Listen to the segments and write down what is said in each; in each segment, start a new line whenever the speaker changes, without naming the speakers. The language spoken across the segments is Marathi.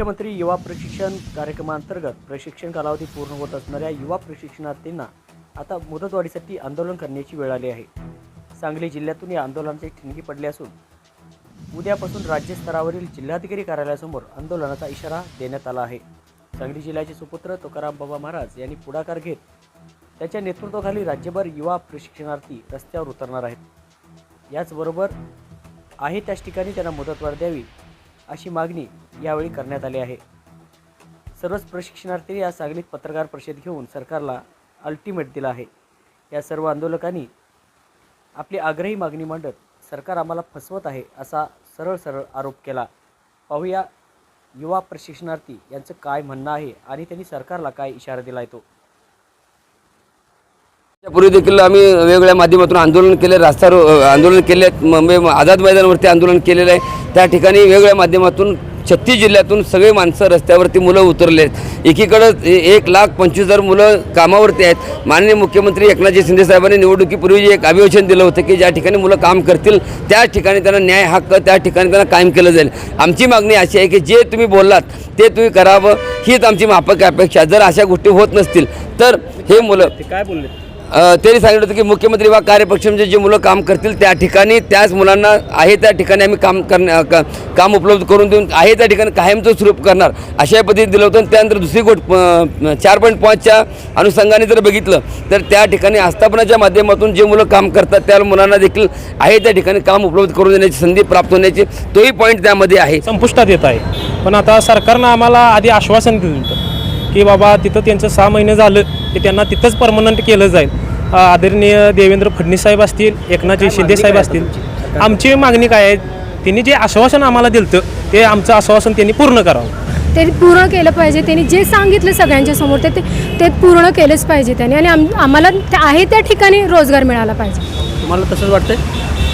मुख्यमंत्री युवा प्रशिक्षण कार्यक्रमांतर्गत प्रशिक्षण कालावधी पूर्ण होत असणाऱ्या युवा प्रशिक्षणार्थींना आता मुदतवाढीसाठी आंदोलन करण्याची वेळ आली आहे. सांगली जिल्ह्यातून या आंदोलनाचे ठिणगी पडले असून उद्यापासून राज्यस्तरावरील जिल्हाधिकारी कार्यालयासमोर आंदोलनाचा इशारा देण्यात आला आहे. सांगली जिल्ह्याचे सुपुत्र तुकाराम बाबा महाराज यांनी पुढाकार घेत त्याच्या नेतृत्वाखाली राज्यभर युवा प्रशिक्षणार्थी रस्त्यावर उतरणार आहेत. याचबरोबर आहे त्याच ठिकाणी त्यांना मुदतवाढ द्यावी अशी मागणी यावेळी करण्यात आली आहे. सर्वच प्रशिक्षणार्थी या सांगलीत पत्रकार परिषद घेऊन सरकारला अल्टिमेट दिला आहे. या सर्व आंदोलकांनी आपली आग्रही मागणी मांडत सरकार आम्हाला फसवत आहे असा सरळ सरळ आरोप केला. पाहूया युवा प्रशिक्षणार्थी यांचं काय म्हणणं आहे आणि त्यांनी सरकारला काय इशारा दिला आहे तो.
पूर्वी देखील आम्ही वेगवेगळ्या माध्यमातून आंदोलन केले रस्ता रो आंदोलन केले आहेत. मुंबई म्हणजे आझाद मैदानावरती आंदोलन केलेलं आहे. त्या ठिकाणी वेगवेगळ्या माध्यमातून छत्तीस जिल्ह्यातून सगळे माणसं रस्त्यावरती मुलं उतरले आहेत. एकीकडं एक लाख पंचवीस हजार मुलं कामावरती आहेत. माननीय मुख्यमंत्री एकनाथजी शिंदे साहेबांनी निवडणुकीपूर्वी जे एक अभिवचन दिलं होतं की ज्या ठिकाणी मुलं काम करतील त्या ठिकाणी त्यांना न्याय हक्क त्या ठिकाणी त्यांना कायम केलं जाईल. आमची मागणी अशी आहे की जे तुम्ही बोललात ते तुम्ही करावं. हीच आमची माफक अपेक्षा जर अशा गोष्टी होत नसतील तर हे मुलं
काय बोलले?
त्यांनी सांगितलं होतं की मुख्यमंत्री वा कार्यपक्षांचे जे मुलं काम करतील त्या ठिकाणी त्याच मुलांना आहे त्या ठिकाणी आम्ही काम करण्या का- काम उपलब्ध करून देऊन आहे त्या ठिकाणी कायमचं स्वरूप करणार अशा पद्धतीने दिलं होतं. आणि त्यानंतर दुसरी गोष्ट चार पॉईंट पाचच्या अनुषंगाने जर बघितलं तर त्या ठिकाणी आस्थापनाच्या माध्यमातून जे मुलं काम करतात त्या मुलांना देखील आहे त्या ठिकाणी काम उपलब्ध करून देण्याची संधी प्राप्त होण्याची तोही पॉईंट त्यामध्ये आहे.
संपुष्टात येत आहे. पण आता सरकारनं आम्हाला आधी आश्वासन दिलं होतं. की बाबा तिथं त्यांचं सहा महिने झालं की त्यांना तिथंच परमनंट केलं जाईल. आदरणीय देवेंद्र फडणवीस साहेब असतील एकनाथजी शिंदे साहेब असतील आमची मागणी काय आहे? त्यांनी जे आश्वासन आम्हाला दिलं ते आमचं आश्वासन त्यांनी पूर्ण करावं.
ते पूर्ण केलं पाहिजे. त्यांनी जे सांगितलं सगळ्यांच्या समोर ते ते- ते पूर्ण केलंच पाहिजे त्यांनी. आणि आम आम्हाला त्या- आहे त्या ठिकाणी रोजगार मिळाला पाहिजे.
तुम्हाला तसंच वाटतंय?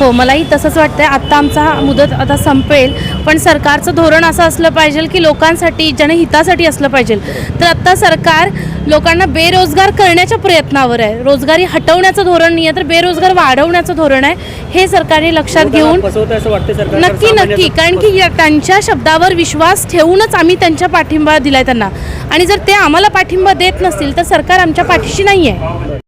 हो मलाही तसंच वाटतंय. आत्ता आमचा हा मुदत आता संपेल. पण सरकारचं धोरण असं असलं पाहिजे की लोकांसाठी जनहितासाठी असलं पाहिजे. तर आत्ता सरकार लोकांना बेरोजगार करण्याच्या प्रयत्नावर आहे. रोजगारी हटवण्याचं धोरण नाही आहे तर बेरोजगार वाढवण्याचं धोरण आहे. हे सरकारने लक्षात घेऊन
वाटतं सरकार
नक्की नक्की. कारण की या- त्यांच्या शब्दावर विश्वास ठेवूनच आम्ही त्यांच्या पाठिंबा दिलाय त्यांना. आणि जर ते आम्हाला पाठिंबा देत नसतील तर सरकार आमच्या पाठीशी नाही आहे